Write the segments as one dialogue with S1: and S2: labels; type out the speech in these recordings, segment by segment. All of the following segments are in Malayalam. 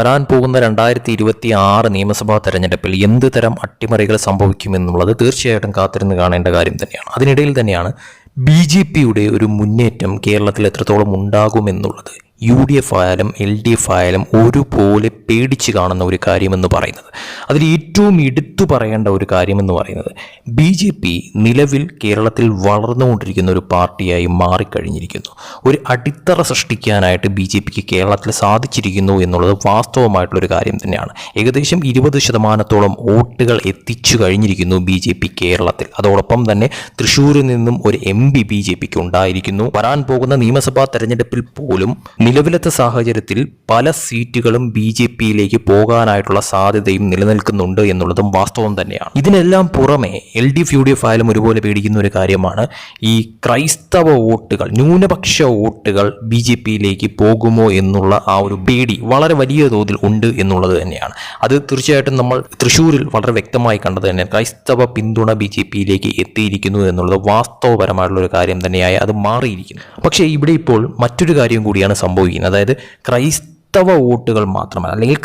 S1: വരാൻ പോകുന്ന രണ്ടായിരത്തി ഇരുപത്തി ആറ് നിയമസഭാ തെരഞ്ഞെടുപ്പിൽ എന്ത് തരം അട്ടിമറികൾ സംഭവിക്കുമെന്നുള്ളത് തീർച്ചയായിട്ടും കാത്തിരുന്ന് കാണേണ്ട കാര്യം തന്നെയാണ്. അതിനിടയിൽ തന്നെയാണ് ബി ജെ പിയുടെ ഒരു മുന്നേറ്റം കേരളത്തിൽ എത്രത്തോളം ഉണ്ടാകുമെന്നുള്ളത്. യു ഡി എഫ് ആയാലും എൽ ഡി എഫ് ആയാലും ഒരുപോലെ പേടിച്ച് കാണുന്ന ഒരു കാര്യമെന്ന് പറയുന്നത്. അതിൽ ഏറ്റവും എടുത്തു പറയേണ്ട ഒരു കാര്യമെന്ന് പറയുന്നത് ബി ജെ പി നിലവിൽ കേരളത്തിൽ വളർന്നുകൊണ്ടിരിക്കുന്ന ഒരു പാർട്ടിയായി മാറിക്കഴിഞ്ഞിരിക്കുന്നു. ഒരു അടിത്തറ സൃഷ്ടിക്കാനായിട്ട് ബി ജെ പിക്ക് കേരളത്തിൽ സാധിച്ചിരിക്കുന്നു എന്നുള്ളത് വാസ്തവമായിട്ടുള്ളൊരു കാര്യം തന്നെയാണ്. ഏകദേശം ഇരുപത് ശതമാനത്തോളം വോട്ടുകൾ എത്തിച്ചു കഴിഞ്ഞിരിക്കുന്നു ബി ജെ പി കേരളത്തിൽ. അതോടൊപ്പം തന്നെ തൃശ്ശൂരിൽ നിന്നും ഒരു എം പി ബി ജെ പിക്ക് ഉണ്ടായിരിക്കുന്നു. വരാൻ പോകുന്ന നിയമസഭാ തെരഞ്ഞെടുപ്പിൽ പോലും നിലവിലത്തെ സാഹചര്യത്തിൽ പല സീറ്റുകളും ബി ജെ പിയിലേക്ക് പോകാനായിട്ടുള്ള സാധ്യതയും നിലനിൽക്കുന്നുണ്ട് എന്നുള്ളതും വാസ്തവം തന്നെയാണ്. ഇതിനെല്ലാം പുറമെ L D F U D F ആയാലും ഒരുപോലെ പേടിക്കുന്ന ഒരു കാര്യമാണ് ഈ ക്രൈസ്തവ വോട്ടുകൾ ന്യൂനപക്ഷ വോട്ടുകൾ ബി ജെ പിയിലേക്ക് പോകുമോ എന്നുള്ള ആ ഒരു പേടി വളരെ വലിയ തോതിൽ ഉണ്ട് എന്നുള്ളത് തന്നെയാണ്. അത് തീർച്ചയായിട്ടും നമ്മൾ തൃശ്ശൂരിൽ വളരെ വ്യക്തമായി കണ്ടത് തന്നെ ക്രൈസ്തവ പിന്തുണ ബി ജെ പിയിലേക്ക് എത്തിയിരിക്കുന്നു എന്നുള്ളത് വാസ്തവപരമായിട്ടുള്ള ഒരു കാര്യം തന്നെയായി അത് മാറിയിരിക്കുന്നു. പക്ഷേ ഇവിടെ ഇപ്പോൾ മറ്റൊരു കാര്യം കൂടിയാണ് സംഭവിക്കുന്നത്. അതായത് ക്രൈസ്തവ വോട്ടുകൾ മാത്രമല്ല അല്ലെങ്കിൽ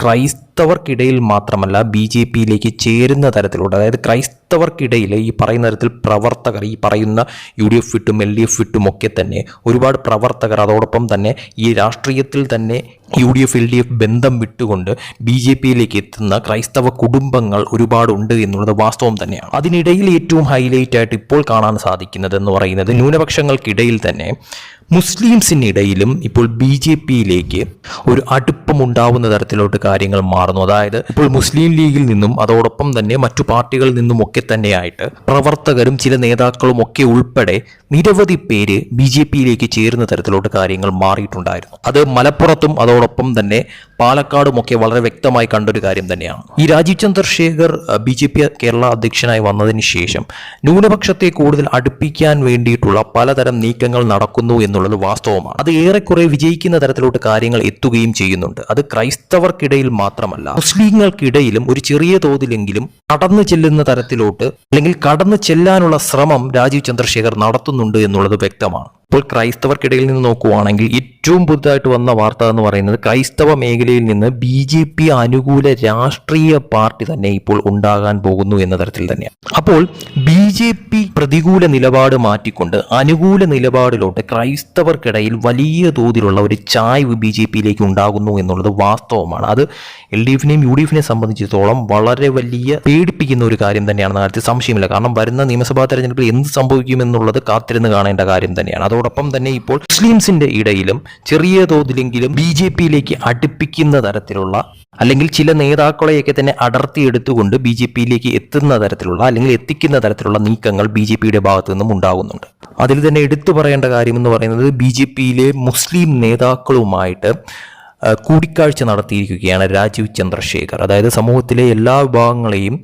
S1: ക്രൈസ്തവർക്കിടയിൽ മാത്രമല്ല ബി ജെ പിയിലേക്ക് ചേരുന്ന തരത്തിലുള്ള അതായത് ക്രൈസ്തവർക്കിടയിൽ ഈ പറയുന്ന തരത്തിൽ പ്രവർത്തകർ ഈ പറയുന്ന യു ഡി എഫ് വിട്ടും എൽ ഡി എഫ് വിട്ടും ഒക്കെ തന്നെ ഒരുപാട് പ്രവർത്തകർ അതോടൊപ്പം തന്നെ ഈ രാഷ്ട്രീയത്തിൽ തന്നെ U D F L D F ബന്ധം വിട്ടുകൊണ്ട് ബി ജെ പിയിലേക്ക് എത്തുന്ന ക്രൈസ്തവ കുടുംബങ്ങൾ ഒരുപാടുണ്ട് എന്നുള്ളത് വാസ്തവം തന്നെയാണ്. അതിനിടയിൽ ഏറ്റവും ഹൈലൈറ്റ് ആയിട്ട് ഇപ്പോൾ കാണാൻ സാധിക്കുന്നത് എന്ന് പറയുന്നത് ന്യൂനപക്ഷങ്ങൾക്കിടയിൽ തന്നെ മുസ്ലിംസിനിടയിലും ഇപ്പോൾ ബി ജെ പിയിലേക്ക് ഒരു അടുപ്പമുണ്ടാവുന്ന തരത്തിലോട്ട് കാര്യങ്ങൾ മാറുന്നു. അതായത് ഇപ്പോൾ മുസ്ലിം ലീഗിൽ നിന്നും അതോടൊപ്പം തന്നെ മറ്റു പാർട്ടികളിൽ നിന്നും ഒക്കെ തന്നെയായിട്ട് പ്രവർത്തകരും ചില നേതാക്കളും ഒക്കെ ഉൾപ്പെടെ നിരവധി പേര് ബി ജെ പിയിലേക്ക് ചേരുന്ന തരത്തിലോട്ട് കാര്യങ്ങൾ മാറിയിട്ടുണ്ടായിരുന്നു. അത് മലപ്പുറത്തും അതോടൊപ്പം തന്നെ പാലക്കാടും ഒക്കെ വളരെ വ്യക്തമായി കണ്ടൊരു കാര്യം തന്നെയാണ്. ഈ Rajeev Chandrasekhar B J P Kerala അധ്യക്ഷനായി വന്നതിന് ശേഷം ന്യൂനപക്ഷത്തെ കൂടുതൽ അടുപ്പിക്കാൻ വേണ്ടിയിട്ടുള്ള പലതരം നീക്കങ്ങൾ നടക്കുന്നു എന്നുള്ളത് വാസ്തവമാണ്. അത് ഏറെക്കുറെ വിജയിക്കുന്ന തരത്തിലോട്ട് കാര്യങ്ങൾ എത്തുകയും ചെയ്യുന്നുണ്ട്. അത് ക്രൈസ്തവർക്കിടയിൽ മാത്രമല്ല മുസ്ലിങ്ങൾക്കിടയിലും ഒരു ചെറിയ തോതിലെങ്കിലും കടന്നു ചെല്ലുന്ന തരത്തിലോട്ട് അല്ലെങ്കിൽ കടന്നു ചെല്ലാനുള്ള ശ്രമം രാജീവ് ചന്ദ്രശേഖർ നടത്തുന്നുണ്ട് എന്നുള്ളത് വ്യക്തമാണ്. ഇപ്പോൾ ക്രൈസ്തവർക്കിടയിൽ നിന്ന് നോക്കുവാണെങ്കിൽ ഏറ്റവും പുതുതായിട്ട് വന്ന വാർത്ത എന്ന് പറയുന്നത് ക്രൈസ്തവ മേഖലയിൽ നിന്ന് ബി ജെ പി അനുകൂല രാഷ്ട്രീയ പാർട്ടി തന്നെ ഇപ്പോൾ ഉണ്ടാകാൻ പോകുന്നു എന്ന തരത്തിൽ തന്നെയാണ്. അപ്പോൾ ബി ജെ പി പ്രതികൂല നിലപാട് മാറ്റിക്കൊണ്ട് അനുകൂല നിലപാടിലോട്ട് ക്രൈസ്തവർക്കിടയിൽ വലിയ തോതിലുള്ള ഒരു ചായ്വ് ബി ജെ പിയിലേക്ക് ഉണ്ടാകുന്നു എന്നുള്ളത് വാസ്തവമാണ്. അത് എൽ ഡി എഫിനെയും യു ഡി എഫിനെയും സംബന്ധിച്ചിടത്തോളം വളരെ വലിയ പേടിപ്പിക്കുന്ന ഒരു കാര്യം തന്നെയാണ് കാര്യത്തിൽ സംശയമില്ല. കാരണം വരുന്ന നിയമസഭാ തെരഞ്ഞെടുപ്പിൽ എന്ത് സംഭവിക്കുമെന്നുള്ളത് കാത്തിരുന്ന് കാണേണ്ട കാര്യം തന്നെയാണ്. അതോടൊപ്പം തന്നെ ഇപ്പോൾ മുസ്ലിംസിന്റെ ഇടയിലും ചെറിയ തോതിലെങ്കിലും ബി ജെ പിയിലേക്ക് അടുപ്പിക്കുന്ന തരത്തിലുള്ള അല്ലെങ്കിൽ ചില നേതാക്കളെയൊക്കെ തന്നെ അടർത്തിയെടുത്തുകൊണ്ട് ബി ജെ പിയിലേക്ക് എത്തുന്ന തരത്തിലുള്ള അല്ലെങ്കിൽ എത്തിക്കുന്ന തരത്തിലുള്ള നീക്കങ്ങൾ ബി ജെ പിയുടെ ഭാഗത്തു നിന്നും ഉണ്ടാകുന്നുണ്ട്. അതിൽ തന്നെ എടുത്തു പറയേണ്ട കാര്യം എന്ന് പറയുന്നത് ബി ജെ പിയിലെ മുസ്ലിം നേതാക്കളുമായിട്ട് കൂടിക്കാഴ്ച നടത്തിയിരിക്കുകയാണ് രാജീവ് ചന്ദ്രശേഖർ. അതായത് സമൂഹത്തിലെ എല്ലാ വിഭാഗങ്ങളെയും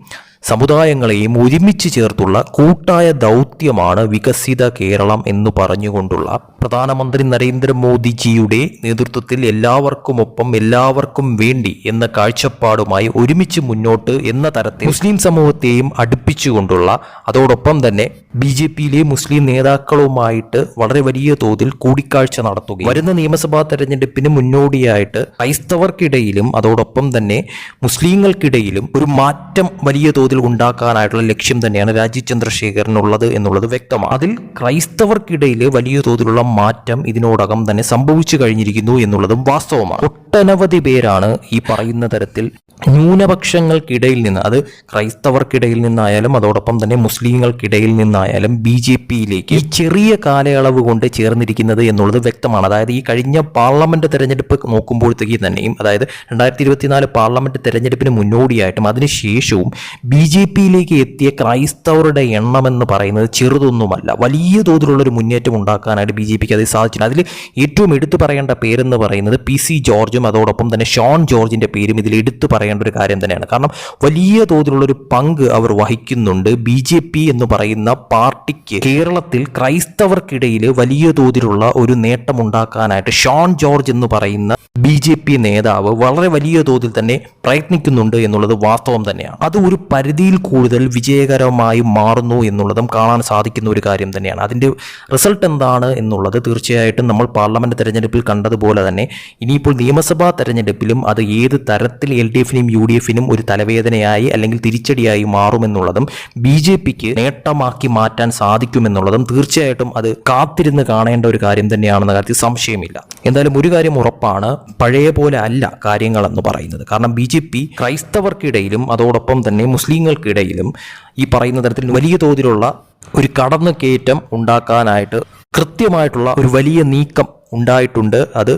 S1: സമുദായങ്ങളെയും ഒരുമിച്ച് ചേർത്തുള്ള കൂട്ടായ ദൗത്യമാണ് വികസിത കേരളം എന്ന് പറഞ്ഞുകൊണ്ടുള്ള പ്രധാനമന്ത്രി നരേന്ദ്രമോദിജിയുടെ നേതൃത്വത്തിൽ എല്ലാവർക്കുമൊപ്പം എല്ലാവർക്കും വേണ്ടി എന്ന കാഴ്ചപ്പാടുമായി ഒരുമിച്ച് മുന്നോട്ട് എന്ന തരത്തിൽ മുസ്ലിം സമൂഹത്തെയും അടുപ്പിച്ചുകൊണ്ടുള്ള അതോടൊപ്പം തന്നെ ബി ജെ പിയിലെ മുസ്ലിം നേതാക്കളുമായിട്ട് വളരെ വലിയ തോതിൽ കൂടിക്കാഴ്ച നടത്തുകയും വരുന്ന നിയമസഭാ തെരഞ്ഞെടുപ്പിന് മുന്നോടിയായിട്ട് ക്രൈസ്തവർക്കിടയിലും അതോടൊപ്പം തന്നെ മുസ്ലിങ്ങൾക്കിടയിലും ഒരു മാറ്റം വലിയ തോതിൽ ഉണ്ടാക്കാനായിട്ടുള്ള ലക്ഷ്യം തന്നെയാണ് രാജീവ് ചന്ദ്രശേഖരനുള്ളത് എന്നുള്ളത് വ്യക്തമാണ്. അതിൽ ക്രൈസ്തവർക്കിടയിൽ വലിയ തോതിലുള്ള മാറ്റം ഇതിനോടകം തന്നെ സംഭവിച്ചു കഴിഞ്ഞിരിക്കുന്നു എന്നുള്ളതും വാസ്തവമാണ്. ഒട്ടനവധി പേരാണ് ഈ പറയുന്ന തരത്തിൽ ന്യൂനപക്ഷങ്ങൾക്കിടയിൽ നിന്ന് അത് ക്രൈസ്തവർക്കിടയിൽ നിന്നായാലും അതോടൊപ്പം തന്നെ മുസ്ലിങ്ങൾക്കിടയിൽ നിന്നായാലും ബി ജെ പിയിലേക്ക് ഈ ചെറിയ കാലയളവ് കൊണ്ട് ചേർന്നിരിക്കുന്നത് എന്നുള്ളത് വ്യക്തമാണ്. അതായത് ഈ കഴിഞ്ഞ പാർലമെന്റ് തെരഞ്ഞെടുപ്പ് നോക്കുമ്പോഴത്തേക്ക് തന്നെയും അതായത് രണ്ടായിരത്തി ഇരുപത്തിനാല് പാർലമെന്റ് തെരഞ്ഞെടുപ്പിന് മുന്നോടിയായിട്ടും അതിനുശേഷവും ബി ജെ പിയിലേക്ക് എത്തിയ ക്രൈസ്തവരുടെ എണ്ണം എന്ന് പറയുന്നത് ചെറുതൊന്നുമല്ല. വലിയ തോതിലുള്ള ഒരു മുന്നേറ്റം ഉണ്ടാക്കാനായിട്ട് ബി ജെ പിക്ക് അത് സാധിച്ചിട്ടുണ്ട്. അതിൽ ഏറ്റവും എടുത്തു പറയേണ്ട പേരെന്ന് പറയുന്നത് പി സി ജോർജും അതോടൊപ്പം തന്നെ ഷോൺ ജോർജിന്റെ പേരും ഇതിൽ എടുത്തു പറയേണ്ട പറയേണ്ട ഒരു കാര്യം തന്നെയാണ്. കാരണം വലിയ തോതിലുള്ള ഒരു പങ്ക് അവർ വഹിക്കുന്നുണ്ട്. ബി ജെ പി എന്ന് പറയുന്ന പാർട്ടിക്ക് കേരളത്തിൽ ക്രൈസ്തവർക്കിടയിൽ വലിയ തോതിലുള്ള ഒരു നേട്ടമുണ്ടാക്കാനായിട്ട് ഷോൺ ജോർജ് എന്ന് പറയുന്ന ബി ജെ പി നേതാവ് വളരെ വലിയ തോതിൽ തന്നെ പ്രയത്നിക്കുന്നുണ്ട് എന്നുള്ളത് വാസ്തവം തന്നെയാണ്. അത് ഒരു പരിധിയിൽ കൂടുതൽ വിജയകരമായി മാറുന്നു എന്നുള്ളതും കാണാൻ സാധിക്കുന്ന ഒരു കാര്യം തന്നെയാണ്. അതിന്റെ റിസൾട്ട് എന്താണ് എന്നുള്ളത് തീർച്ചയായിട്ടും നമ്മൾ പാർലമെന്റ് തെരഞ്ഞെടുപ്പിൽ കണ്ടതുപോലെ തന്നെ ഇനിയിപ്പോൾ നിയമസഭാ തെരഞ്ഞെടുപ്പിലും അത് ഏത് തരത്തിൽ എൽ ഡി എഫിനും യു ഡി എഫിനും ഒരു തലവേദനയായി അല്ലെങ്കിൽ തിരിച്ചടിയായി മാറുമെന്നുള്ളതും ബി ജെ പിക്ക് നേട്ടമാക്കി മാറ്റാൻ സാധിക്കുമെന്നുള്ളതും തീർച്ചയായിട്ടും അത് കാത്തിരുന്ന് കാണേണ്ട ഒരു കാര്യം തന്നെയാണെന്ന കാര്യത്തിൽ സംശയമില്ല. എന്തായാലും ഒരു കാര്യം ഉറപ്പാണ് പഴയ പോലെ അല്ല കാര്യങ്ങളെന്ന് പറയുന്നത്. കാരണം ബി ജെ പി ക്രൈസ്തവർക്കിടയിലും അതോടൊപ്പം തന്നെ മുസ്ലിങ്ങൾക്കിടയിലും ഈ പറയുന്ന തരത്തിൽ വലിയ തോതിലുള്ള ഒരു കടന്നു കയറ്റം ഉണ്ടാക്കാനായിട്ട് കൃത്യമായിട്ടുള്ള ഒരു വലിയ നീക്കം ഉണ്ടായിട്ടുണ്ട്. അത്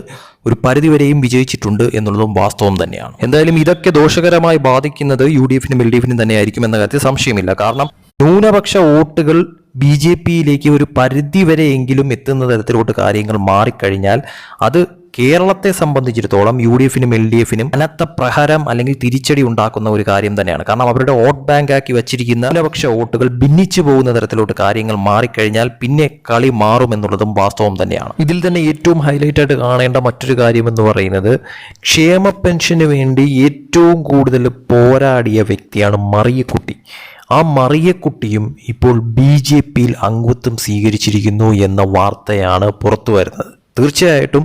S1: ഒരു പരിധിവരെയും വിജയിച്ചിട്ടുണ്ട് എന്നുള്ളതും വാസ്തവം തന്നെയാണ്. എന്തായാലും ഇതൊക്കെ ദോഷകരമായി ബാധിക്കുന്നത് യു ഡി എഫിനും എൽ ഡി എഫിനും തന്നെയായിരിക്കും എന്ന കാര്യത്തിൽ സംശയമില്ല. കാരണം ന്യൂനപക്ഷ വോട്ടുകൾ ബി ജെ പിയിലേക്ക് ഒരു പരിധിവരെയെങ്കിലും എത്തുന്ന തരത്തിലോട്ട് കാര്യങ്ങൾ മാറിക്കഴിഞ്ഞാൽ അത് കേരളത്തെ സംബന്ധിച്ചിടത്തോളം യു ഡി എഫിനും എൽ ഡി എഫിനും കനത്ത പ്രഹരം അല്ലെങ്കിൽ തിരിച്ചടി ഉണ്ടാക്കുന്ന ഒരു കാര്യം തന്നെയാണ്. കാരണം അവരുടെ വോട്ട് ബാങ്ക് ആക്കി വെച്ചിരിക്കുന്ന ന്യൂനപക്ഷ വോട്ടുകൾ ഭിന്നിച്ചു പോകുന്ന തരത്തിലോട്ട് കാര്യങ്ങൾ മാറിക്കഴിഞ്ഞാൽ പിന്നെ കളി മാറുമെന്നുള്ളതും വാസ്തവം തന്നെയാണ്. ഇതിൽ തന്നെ ഏറ്റവും ഹൈലൈറ്റ് ആയിട്ട് കാണേണ്ട മറ്റൊരു കാര്യം എന്ന് പറയുന്നത് ക്ഷേമ പെൻഷന് വേണ്ടി ഏറ്റവും കൂടുതൽ പോരാടിയ വ്യക്തിയാണ് മറിയക്കുട്ടി. ആ മറിയക്കുട്ടിയും ഇപ്പോൾ ബി ജെ പിയിൽ അംഗത്വം സ്വീകരിച്ചിരിക്കുന്നു എന്ന വാർത്തയാണ് പുറത്തു വരുന്നത്. തീർച്ചയായിട്ടും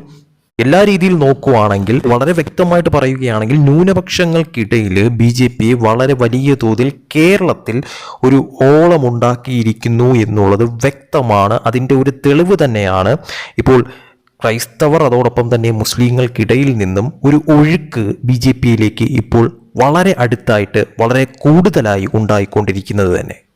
S1: എല്ലാ രീതിയിൽ നോക്കുവാണെങ്കിൽ വളരെ വ്യക്തമായിട്ട് പറയുകയാണെങ്കിൽ ന്യൂനപക്ഷങ്ങൾക്കിടയിൽ ബി ജെ പി വളരെ വലിയ തോതിൽ കേരളത്തിൽ ഒരു ഓളമുണ്ടാക്കിയിരിക്കുന്നു എന്നുള്ളത് വ്യക്തമാണ്. അതിന്റെ ഒരു തെളിവ് തന്നെയാണ്. ഇപ്പോൾ ക്രൈസ്തവർ അതോടൊപ്പം തന്നെ മുസ്ലിങ്ങൾക്കിടയിൽ നിന്നും ഒരു ഒഴുക്ക് ബി ജെ പിയിലേക്ക് ഇപ്പോൾ വളരെ അടുത്തായിട്ട് വളരെ കൂടുതലായി ഉണ്ടായിക്കൊണ്ടിരിക്കുന്നത് തന്നെ.